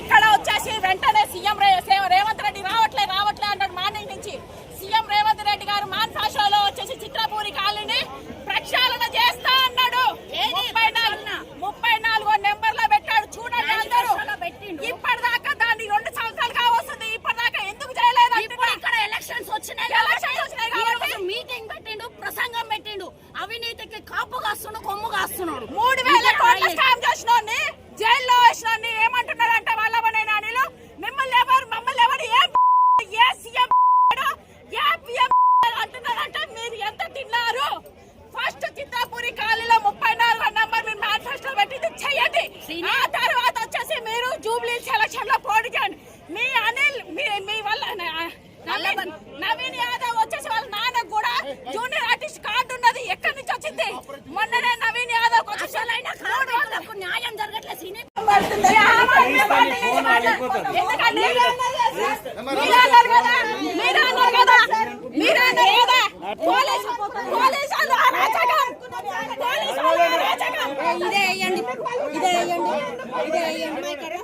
ఇక్కడ వచ్చేసి వెంటనే సీఎం రేవంత్ రెడ్డి రావట్లే రావట్లే అంటాడు మార్నింగ్ నుంచి. సీఎం రేవంత్ రెడ్డి గారు మాన్లో వచ్చేసి చిత్రపూరి కాలనీ మొన్ననే నవీన్ యాదవ్ న్యాయం జరగట్లేదు సీనియర్ ఇదే ఇదే ఇదే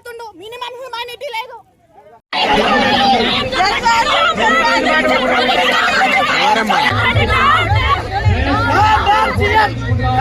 ਮੁੰਡਾ